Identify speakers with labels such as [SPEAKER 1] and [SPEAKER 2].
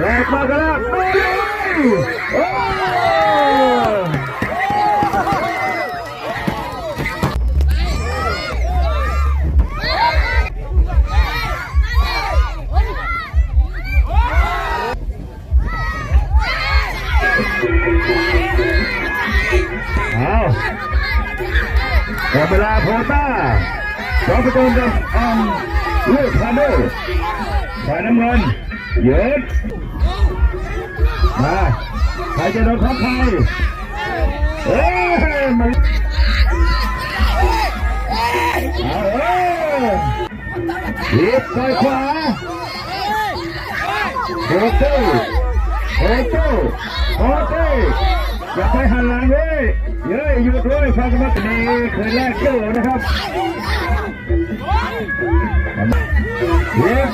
[SPEAKER 1] แรกมากันแล้วเอาแต่เวลาโคต้าสองประตูกับอ ลูกคาโดฝ่ายน้ำเงินเย็ดมาใครจะโดนของใครเอ้ยมันเอาเอ้ยหยิบซ้ายขวาโอเคโอเคโอเคอย่าไปหันหลังเว้ยเย้ยหยุดด้วยฟังกันมาดีเคยแลกเจ้านะครับ เย็บ